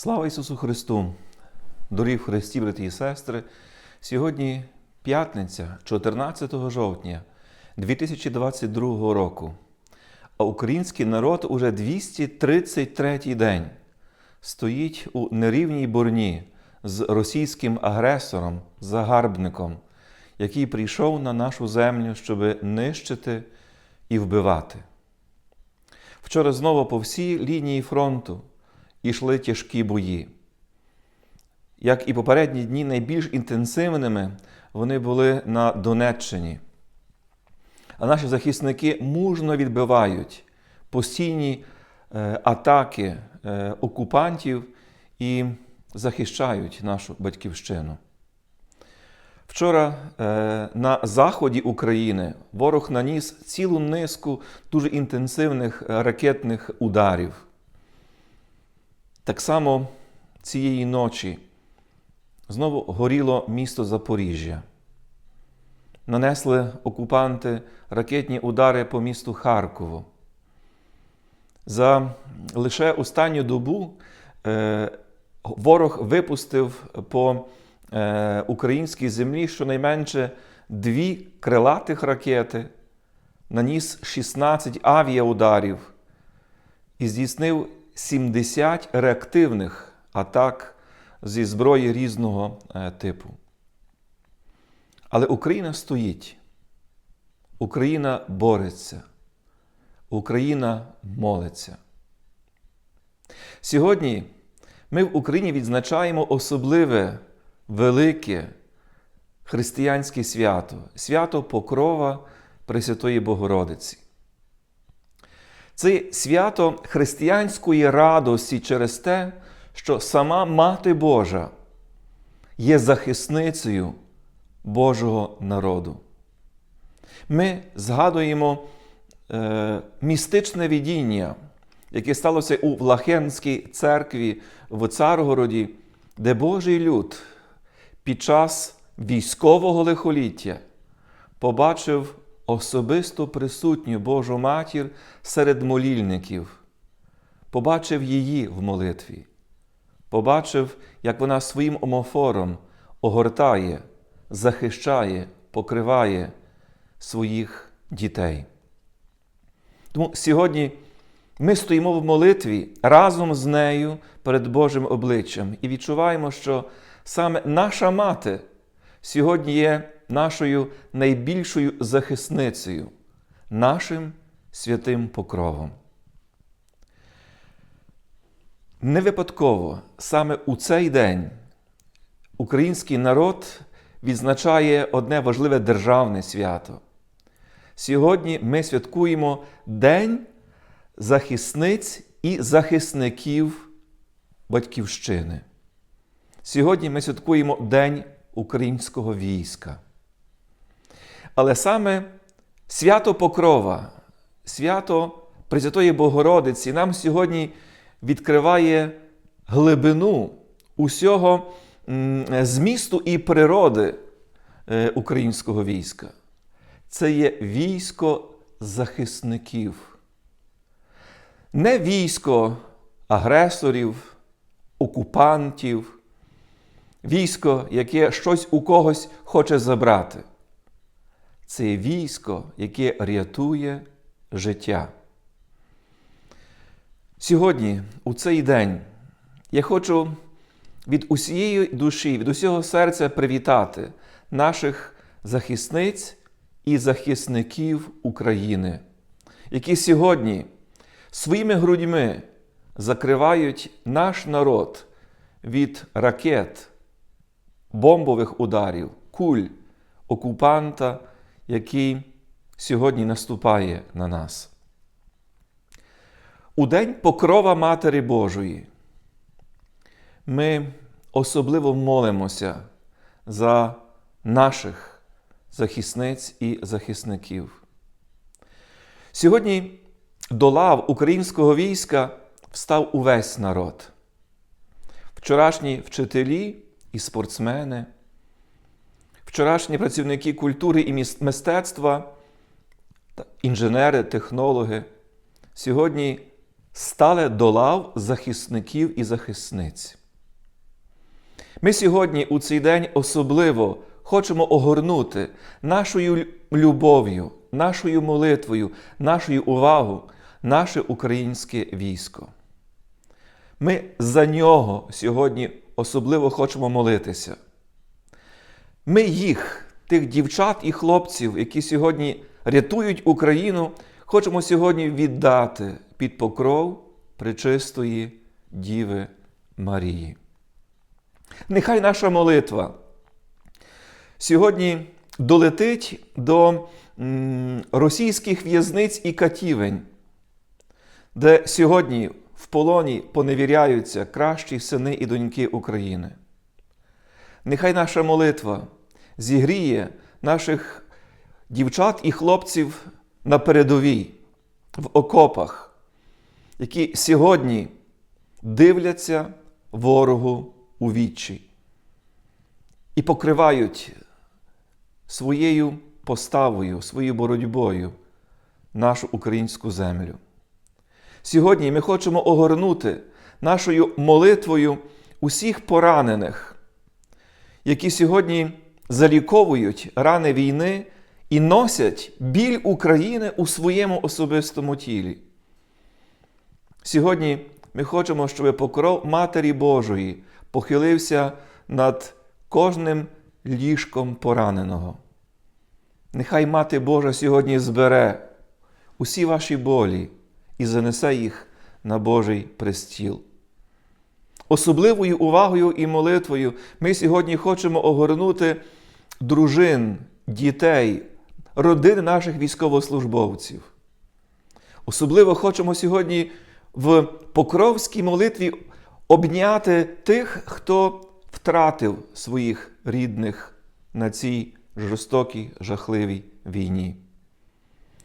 Слава Ісусу Христу! Дорогі в Христі, брати і сестри! Сьогодні п'ятниця, 14 жовтня 2022 року. А український народ уже 233 день стоїть у нерівній борні з російським агресором, загарбником, який прийшов на нашу землю, щоб нищити і вбивати. Вчора знову по всій лінії фронту йшли тяжкі бої. Як і попередні дні, найбільш інтенсивними вони були на Донеччині. А наші захисники мужно відбивають постійні е, атаки е, окупантів і захищають нашу батьківщину. Вчора е, на заході України ворог наніс цілу низку дуже інтенсивних ракетних ударів. Так само цієї ночі знову горіло місто Запоріжжя. Нанесли окупанти ракетні удари по місту Харкову. За лише останню добу е, ворог випустив по е, українській землі щонайменше дві крилатих ракети, наніс 16 авіаударів і здійснив 70 реактивних атак зі зброї різного е, типу. Але Україна стоїть, Україна бореться, Україна молиться. Сьогодні ми в Україні відзначаємо особливе, велике християнське свято свято Покрова Пресвятої Богородиці. Це свято християнської радості через те, що сама Мати Божа є захисницею Божого народу. Ми згадуємо е, містичне видіння, яке сталося у Влахенській церкві в Царгороді, де Божий люд під час військового лихоліття побачив особисто присутню Божу матір серед молільників, побачив її в молитві, побачив, як вона своїм омофором огортає, захищає, покриває своїх дітей. Тому сьогодні ми стоїмо в молитві разом з нею перед Божим обличчям і відчуваємо, що саме наша мати сьогодні є нашою найбільшою захисницею, нашим святим покровом. Не випадково саме у цей день український народ відзначає одне важливе державне свято. Сьогодні ми святкуємо День захисниць і захисників Батьківщини. Сьогодні ми святкуємо День українського війська. Але саме свято Покрова, свято Пресвятої Богородиці нам сьогодні відкриває глибину усього змісту і природи українського війська. Це є військо захисників. Не військо агресорів, окупантів, військо, яке щось у когось хоче забрати. Це військо, яке рятує життя. Сьогодні, у цей день, я хочу від усієї душі, від усього серця привітати наших захисниць і захисників України, які сьогодні своїми грудьми закривають наш народ від ракет, бомбових ударів, куль, окупанта, який сьогодні наступає на нас. У День Покрова Матері Божої ми особливо молимося за наших захисниць і захисників. Сьогодні до лав українського війська встав увесь народ. Вчорашні вчителі і спортсмени, вчорашні працівники культури і мистецтва, інженери, технологи, сьогодні стали до лав захисників і захисниць. Ми сьогодні у цей день особливо хочемо огорнути нашою любов'ю, нашою молитвою, нашою увагою наше українське військо. Ми за нього сьогодні особливо хочемо молитися. Ми їх, тих дівчат і хлопців, які сьогодні рятують Україну, хочемо сьогодні віддати під покров пречистої Діви Марії. Нехай наша молитва сьогодні долетить до російських в'язниць і катівень, де сьогодні в полоні поневіряються кращі сини і доньки України. Нехай наша молитва зігріє наших дівчат і хлопців на передовій, в окопах, які сьогодні дивляться ворогу у вічі і покривають своєю поставою, своєю боротьбою нашу українську землю. Сьогодні ми хочемо огорнути нашою молитвою усіх поранених, які сьогодні заліковують рани війни і носять біль України у своєму особистому тілі. Сьогодні ми хочемо, щоб покров Матері Божої похилився над кожним ліжком пораненого. Нехай Мати Божа сьогодні збере усі ваші болі і занесе їх на Божий престіл. Особливою увагою і молитвою ми сьогодні хочемо огорнути дружин, дітей, родин наших військовослужбовців. Особливо хочемо сьогодні в покровській молитві обняти тих, хто втратив своїх рідних на цій жорстокій, жахливій війні.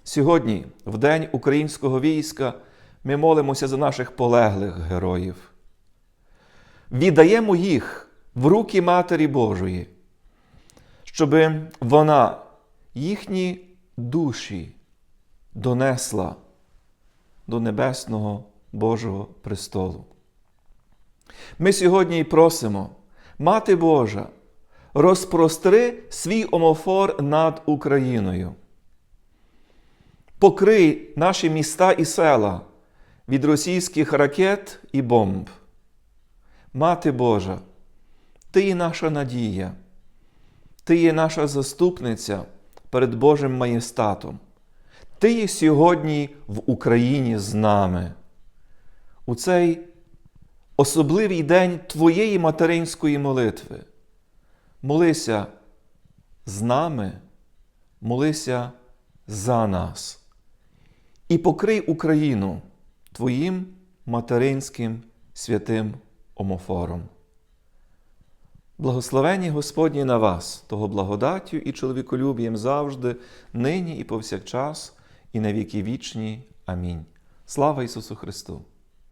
Сьогодні, в День українського війська, ми молимося за наших полеглих героїв. Віддаємо їх в руки Матері Божої, щоб вона їхні душі донесла до Небесного Божого престолу. Ми сьогодні й просимо, Мати Божа, розпростри свій омофор над Україною. Покрий наші міста і села від російських ракет і бомб. Мати Божа, Ти наша надія, Ти є наша заступниця перед Божим маєстатом. Ти є сьогодні в Україні з нами. У цей особливий день Твоєї материнської молитви. Молися з нами, молися за нас. І покрий Україну Твоїм материнським святим омофором. Благословені Господні на вас, того благодаттю і чоловіколюбієм завжди, нині і повсякчас, і на віки вічні. Амінь. Слава Ісусу Христу!